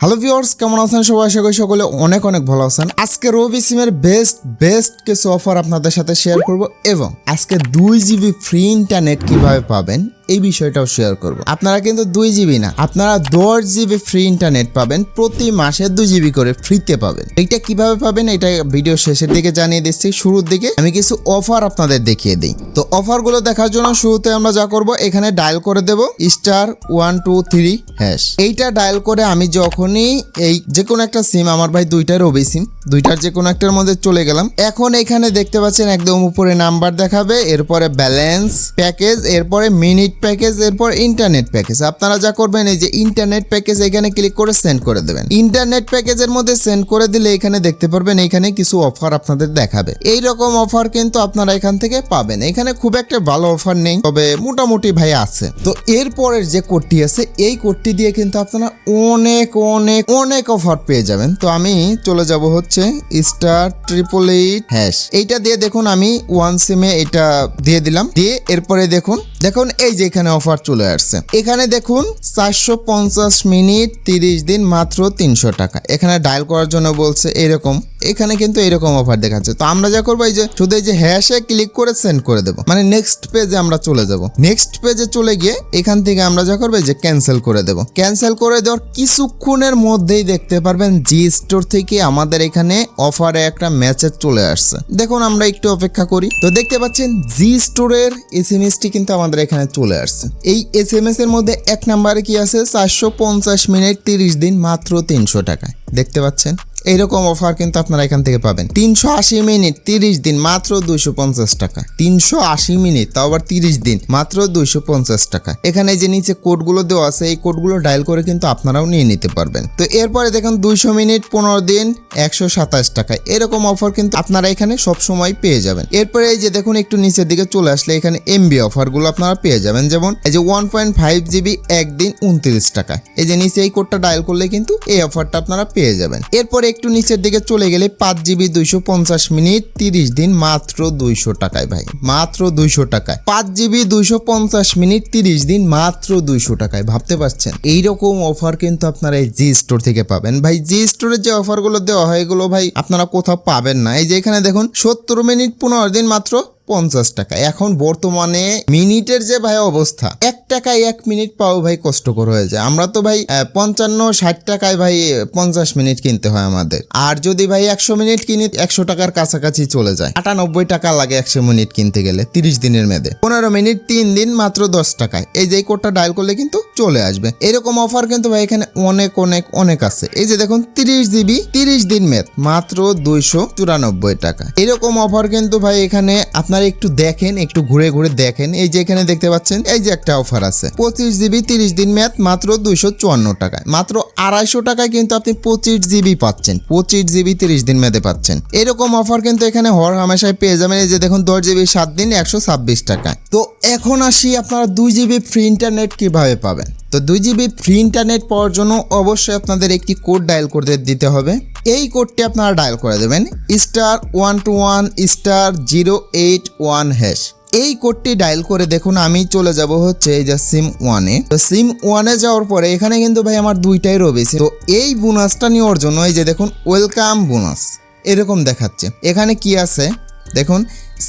Hello viewers কেমন আছেন সবাই? আশা সকলে অনেক অনেক ভালো আছেন। আজকে রবি সিমের বেস্ট বেস্ট কিছু অফার আপনাদের সাথে শেয়ার করব এবং আজকে দুই জিবি ফ্রি ইন্টারনেট কীভাবে পাবেন এই বিষয়টাও শেয়ার করব। আপনারা কিন্তু দুই জিবি না, আপনারা দশ জিবি ফ্রি ইন্টারনেট পাবেন, প্রতি মাসে দুই জিবি করে ফ্রিতে পাবেন। এইটা কীভাবে পাবেন, এটা ভিডিও শেষের দিকে জানিয়ে দিচ্ছি। শুরুর দিকে আমি কিছু অফার আপনাদের দেখিয়ে দিই। তো অফারগুলো দেখার জন্য শুরুতে আমরা যা করব, এখানে ডায়াল করে দেব star one two three hash এইটা ডায়াল করে আমি যখনই এই যে কোনো একটা সিম আমার ভাই দুইটার রবি সিম দুইটার যে কোনো একটার মধ্যে চলে গেলাম। এখন এখানে দেখতে পাচ্ছেন একদম উপরে নাম্বার দেখাবে, এরপরে ব্যালেন্স প্যাকেজ এরপরে মিনিট প্যাকেজ এরপর ইন্টারনেট প্যাকেজ আপনারা যা করবেন, এই যে ইন্টারনেট প্যাকেজ এখানে ক্লিক করে সেন্ড করে দেবেন। ইন্টারনেট প্যাকেজের মধ্যে সেন্ড করে দিলে এখানে দেখতে পারবেন, এখানে কিছু অফার আপনাদের দেখাবে। এই রকম অফার কিন্তু আপনারা এখান থেকে পাবেন। এখানে খুব একটা ভালো অফার নেই, তবে মোটামুটি ভাই আছে। তো এরপরের যে কোডটি আছে, এই কোডটি দিয়ে কিন্তু আপনারা অনেক অনেক অনেক অফার পেয়ে যাবেন। তো আমি চলে যাব হচ্ছে স্টার ট্রিপল এইট হ্যাশ এইটা দিয়ে দেখুন, আমি ওয়ান সিমে এটা দিয়ে দিলাম। দিয়ে এরপরে দেখুন দেখুন এই যে এখানে অফার চলে আসছে। এখানে দেখুন, চারশো পঞ্চাশ মিনিট তিরিশ দিন মাত্র তিনশো টাকা। এখানে ডায়াল করার জন্য বলছে এরকম। এখানে কিন্তু এরকম অফার দেখাচ্ছে। তো আমরা যা করব, এই যে শুধু এই যে হ্যাশে ক্লিক করে সেন্ড করে দেবো। মানে নেক্সট পেজে আমরা চলে যাব। নেক্সট পেজে চলে গিয়ে এখান থেকে আমরা যা করব, এই যে ক্যান্সেল করে দেবো। ক্যান্সেল করে দেওয়ার কিছুক্ষণের মধ্যেই দেখতে পারবেন জি স্টোর থেকে আমাদের এখানে অফারে একটা মেসেজ চলে আসছে। দেখুন, আমরা একটু অপেক্ষা করি। তো দেখতে পাচ্ছেন জি স্টোরের এস এম এসটি কিন্তু আমাদের এখানে চলে আসছে এই এস এম এস এর মধ্যে এক নাম্বারে কি আছে? চারশো পঞ্চাশ মিনিট তিরিশ দিন মাত্র তিনশো টাকায়। দেখতে পাচ্ছেন? এইরকম অফার কিন্তু আপনারা এখান থেকে পাবেন। তিনশো আশি মিনিট, তিরিশ দিন, মাত্র দুইশো পঞ্চাশ টাকা। তিনশো আশি মিনিট, তাও আবার তিরিশ দিন, মাত্র দুইশো পঞ্চাশ টাকা। এখানে যে নিচে কোডগুলো দেওয়া আছে, এই কোডগুলো ডায়াল করে কিন্তু আপনারাও নিয়ে নিতে পারবেন। তো এরপরে দেখুন দুইশো মিনিট, পনেরো দিন, একশো সাতাশ টাকা। এরকম অফার কিন্তু আপনারা এখানে সব সময় পেয়ে যাবেন। এরপরে এই যে দেখুন, একটু নিচের দিকে চলে আসলে এখানে এমবি অফারগুলো আপনারা পেয়ে যাবেন। যেমন এই যে ওয়ান পয়েন্ট ফাইভ জিবি, একদিন উনত্রিশ টাকা। এই যে নিচে এই কোডটা ডায়াল করলে কিন্তু এই অফারটা আপনারা পেয়ে যাবেন। এরপরে একটু নিচের দিকে চলে গেলে পাঁচ জিবি দুইশো পঞ্চাশ মিনিট তিরিশ দিন মাত্র দুইশো টাকায় ভাই, মাত্র দুইশো টাকায়। পাঁচ জিবি দুইশো পঞ্চাশ মিনিট তিরিশ দিন মাত্র দুইশো টাকায়, ভাবতে পারছেন? এইরকম অফার কিন্তু আপনারা এই জি স্টোর থেকে পাবেন। ভাই জি স্টোরের যে অফারগুলো দেওয়া হয়, এগুলো ভাই আপনারা কোথাও পাবেন না। এই যে এখানে দেখুন, সত্তর মিনিট পনেরো দিন মাত্র পঞ্চাশ টাকা এখন বর্তমানে মিনিটের যে ভাই অবস্থা, এক টাকায় এক মিনিট পাও ভাই কষ্টকর হয়ে যায়। আমরা তো ভাই পঞ্চান্ন, ষাট টাকায় ভাই পঞ্চাশ মিনিট কিনতে হয় আমাদের। আর যদি ভাই একশো মিনিট কিনি, একশো টাকার কাছাকাছি চলে যায়। আটানব্বই টাকা লাগে একশো মিনিট কিনতে গেলে, তিরিশ দিনের মেয়াদে। পনেরো মিনিট, তিন দিন, মাত্র দশ টাকায়। এই যে কোডটা ডায়াল করলে কিন্তু চলে আসবে। এরকম অফার কিন্তু ভাই এখানে অনেক অনেক অনেক আছে। এই যে দেখুন, তিরিশ জিবি, তিরিশ দিন মেয়াদ, মাত্র দুইশো চুরানব্বই টাকা। এরকম অফার কিন্তু ভাই এখানে আপনারা একটু দেখেন, একটু ঘুরে ঘুরে দেখেন। এই যে এখানে দেখতে পাচ্ছেন, এই যে একটা অফার আছে। পঁচিশ জিবি তিরিশ দিন মেয়াদ মাত্র দুইশো চুয়ান্ন টাকায়। মাত্র আড়াইশো টাকায় কিন্তু আপনি পঁচিশ জিবি পাচ্ছেন। পঁচিশ জিবি তিরিশ দিন মেয়াদে পাচ্ছেন। এরকম অফার কিন্তু এখানে হর হামেশায় পেয়ে যাবেন। এই যে দেখুন, দশ জিবি সাত দিন একশো ছাব্বিশ টাকায়। তো এখন আসি আপনারা দুই জিবি ফ্রি ইন্টারনেট কীভাবে পাবেন? তো দুই জিবি ফ্রি ইন্টারনেট পাওয়ার জন্য অবশ্যই আপনাদের একটি কোড ডায়াল করতে দিতে হবে। এই কোডটি আপনারা ডায়াল করে দেবেন। Star one two one star zero eight one hash এই কোডটি ডায়াল করে দেখুন, আমি চলে যাব হচ্ছে এই যে সিম ওয়ানে তো সিম ওয়ানে যাওয়ার পরে এখানে কিন্তু ভাই আমার দুইটাই রয়েছে তো এই বোনাসটা নেওয়ার জন্য এই যে দেখুন ওয়েলকাম বোনাস এরকম দেখাচ্ছে। এখানে কি আছে? দেখুন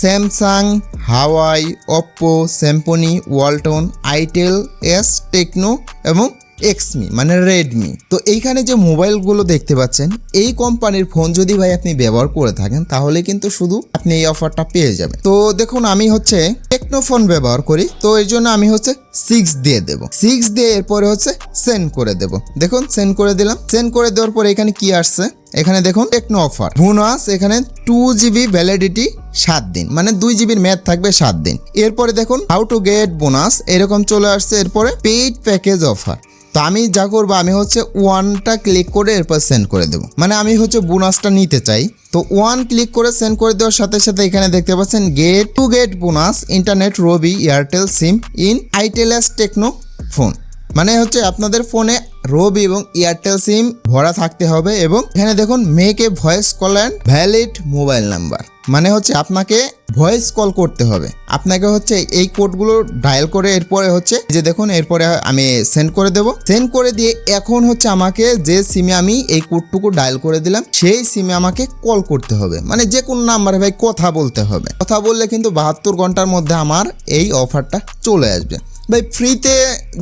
Samsung Huawei Oppo Symphony Walton itel S Tecno এবং এক্সমি মানে রেডমি তো এইখানে যে মোবাইলগুলো দেখতে পাচ্ছেন, এই কোম্পানির ফোন যদি ভাই আপনি ব্যবহার করে থাকেন, তাহলে কিন্তু শুধু আপনি এই অফারটা পেয়ে যাবেন। তো দেখুন, আমি হচ্ছে টেকনো ফোন ব্যবহার করি, তো এর জন্য আমি হচ্ছে সিক্স দিয়ে দেবো। সিক্স দিয়ে এরপরে হচ্ছে সেন্ড করে দেবো। দেখুন সেন্ড করে দিলাম। সেন্ড করে দেওয়ার পরে এখানে কি আসছে? এখানে দেখুন টেকনো অফার বোনাস এখানে টু জিবি ভ্যালিডিটি সাত দিন মানে দুই জিবির ম্যাথ থাকবে সাত দিন। এরপরে দেখুন হাউ টু গেট বোনাস এরকম চলে আসছে। এরপরে পেইড প্যাকেজ অফার তো আমি যা করব, আমি হচ্ছে ওয়ানটা ক্লিক করে এরপর সেন্ড করে দেবো। মানে আমি হচ্ছে বোনাসটা নিতে চাই। তো ওয়ান ক্লিক করে সেন্ড করে দেওয়ার সাথে সাথে এখানে দেখতে পাচ্ছেন get to get bonus internet Robi Airtel SIM in আইটেলাস Tecno phone মানে হচ্ছে আপনাদের ফোনে রবি এবং এয়ারটেল সিম ভরা থাকতে হবে এবং এখানে দেখুন make voice call and valid mobile number মানে হচ্ছে আপনাকে ভয়েস কল করতে হবে। আপনাকে হচ্ছে এই কোডগুলো ডায়াল করে এরপরে হচ্ছে যে দেখুন, এরপরে আমি সেন্ড করে দেব। সেন্ড করে দিয়ে এখন হচ্ছে আমাকে যে সিমে আমি এই কোডটুকু ডায়াল করে দিলাম, সেই সিমে আমাকে কল করতে হবে। মানে যে কোনো নাম্বারে ভাই কথা বলতে হবে। কথা বললে কিন্তু বাহাত্তর ঘণ্টার মধ্যে আমার এই অফারটা চলে আসবে। ভাই ফ্রিতে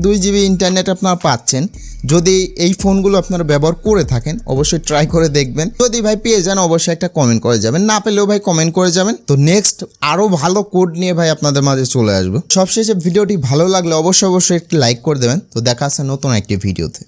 দুই জিবি ইন্টারনেট আপনারা পাচ্ছেন। যদি এই ফোনগুলো আপনারা ব্যবহার করে থাকেন, অবশ্যই ট্রাই করে দেখবেন। যদি ভাই পেয়ে যান, অবশ্যই একটা কমেন্ট করে যাবেন। না পেলেও ভাই কমেন্ট করে যাবেন। তো নেক্সট আরও ভালো কোড নিয়ে ভাই আপনাদের মাঝে চলে আসব। সবশেষে ভিডিওটি ভালো লাগলে অবশ্যই অবশ্যই একটি লাইক করে দেবেন। তো দেখা আছে নতুন একটি ভিডিওতে